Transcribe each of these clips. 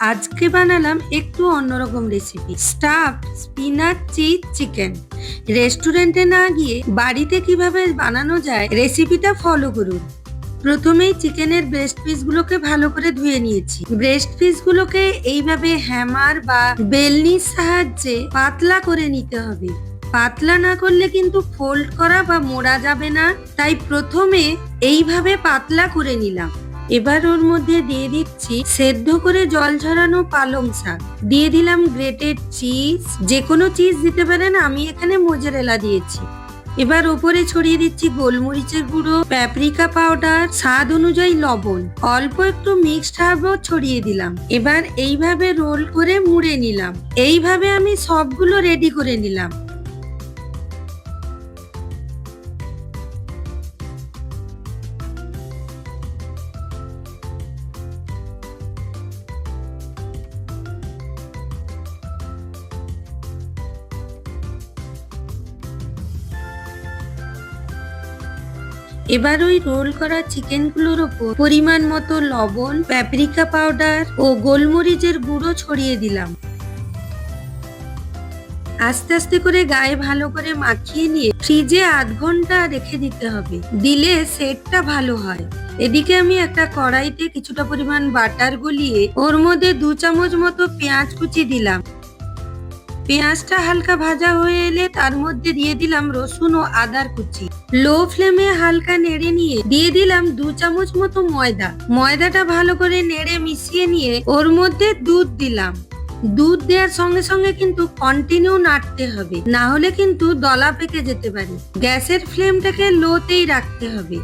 আজকে বানালাম একটু অন্যরকম recipe stuff spinach cheese chicken রেস্টুরেন্টে না গিয়ে বাড়িতে কীভাবে বানানো যায় রেসিপিটা ফলো করুন। প্রথমেই চিকেনের ব্রেস্ট পিসগুলোকে ভালো করে ধুয়ে নিয়েছি। ব্রেস্ট পিসগুলোকে এইভাবে হ্যামার বা বেলনির সাহায্যে পাতলা করে নিতে হবে। পাতলা না করলে কিন্তু ফোল্ড করা বা মোড়া যাবে না। তাই প্রথমে এইভাবে পাতলা করে নিলাম। এবার ওর মধ্যে দিয়ে দিচ্ছি সেদ্ধ করে জল ঝরানো পালং শাক। দিয়ে দিলাম গ্রেটেড চিজ যে কোনো চিজ দিতে পারেন, আমি এখানে মোজারেলা দিয়েছি। এবার ওপরে ছড়িয়ে দিচ্ছি গোলমরিচের গুঁড়ো প্যাপরিকা পাউডার স্বাদ অনুযায়ী লবণ। অল্প একটু মিক্সড হার্বও ছড়িয়ে দিলাম। এবার এইভাবে রোল করে মুড়ে নিলাম। এইভাবে আমি সবগুলো রেডি করে নিলাম। এবার ওই রোল করা চিকেনগুলোর ওপর পরিমাণ মতো লবণ প্যাপরিকা পাউডার ও গোলমরিচের গুঁড়ো ছড়িয়ে দিলাম। আস্তে আস্তে করে গায়ে ভালো করে মাখিয়ে নিয়ে ফ্রিজে আধ ঘণ্টা রেখে দিতে হবে। দিলে সেটটা ভালো হয়। এদিকে আমি একটা কড়াইতে কিছুটা পরিমাণ বাটার গলিয়ে ওর মধ্যে দু চামচ মতো পেঁয়াজ কুচি দিলাম। পেঁয়াজটা হালকা ভাজা হয়ে এলে তার মধ্যে দিয়ে দিলাম রসুন ও আদার কুচি। লো ফ্লেমে হালকা নেড়ে নিয়ে দিয়ে দিলাম দু চামচ মতো ময়দা। ময়দাটা ভালো করে নেড়ে মিশিয়ে নিয়ে ওর মধ্যে দুধ দিলাম। দুধ দেওয়ার সঙ্গে সঙ্গে কিন্তু কন্টিনিউ নাড়তে হবে। না হলে কিন্তু দলা পেকে যেতে পারে। গ্যাসের ফ্লেমটাকে লোতেই রাখতে হবে।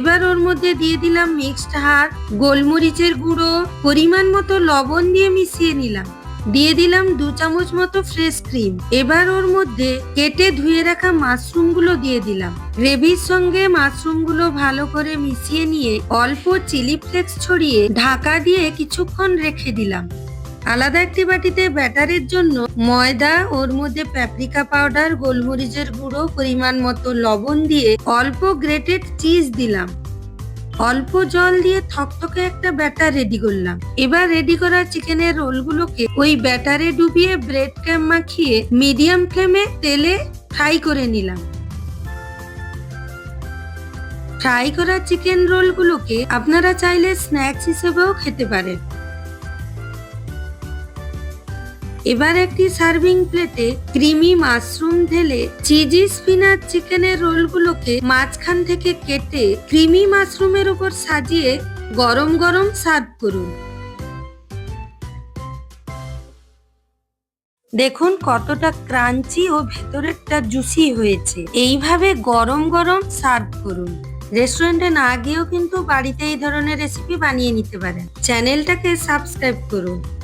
এবার ওর মধ্যে দিয়ে দিলাম মিক্সড হাড়, গোলমরিচের গুঁড়ো, পরিমাণ মতো লবণ দিয়ে মিশিয়ে নিলাম। দিয়ে দিলাম দু চামচ মতো ফ্রেশ ক্রিম এবার ওর মধ্যে কেটে ধুয়ে রাখা মাশরুমগুলো দিয়ে দিলাম। গ্রেভির সঙ্গে মাশরুমগুলো ভালো করে মিশিয়ে নিয়ে অল্প চিলি ফ্লেক্স ছড়িয়ে ঢাকা দিয়ে কিছুক্ষণ রেখে দিলাম। আলাদা একটি বাটিতে ব্যাটারের জন্য ময়দা, ওর মধ্যে প্যাপরিকা পাউডার গোলমরিচের গুঁড়ো, পরিমাণ মতো লবণ দিয়ে অল্প গ্রেটেড চিজ দিলাম। অল্প জল দিয়ে থকথকে একটা ব্যাটার রেডি করলাম। এবার রেডি করা চিকেনের রোলগুলোকে ওই ব্যাটারে ডুবিয়ে ব্রেড ক্যাম মাখিয়ে মিডিয়াম ফ্লেমে তেলে ফ্রাই করে নিলাম। ফ্রাই করা চিকেন রোলগুলোকে আপনারা চাইলে স্ন্যাক্স হিসেবেও খেতে পারেন। এবার একটি সার্ভিং প্লেটে ক্রিমি মাশরুম ঢেলে চিজি স্পিনাচ চিকেনের রোলগুলোকে মাঝখান থেকে কেটে ক্রিমি মাশরুমের উপর সাজিয়ে গরম গরম সার্ভ করুন। দেখুন কতটা ক্রাঞ্চি ও ভেতরেরটা জুসি হয়েছে। এইভাবে গরম গরম সার্ভ করুন। রেস্টুরেন্টে না গিয়েও কিন্তু বাড়িতে এই ধরনের রেসিপি বানিয়ে নিতে পারেন। চ্যানেলটাকে সাবস্ক্রাইব করুন।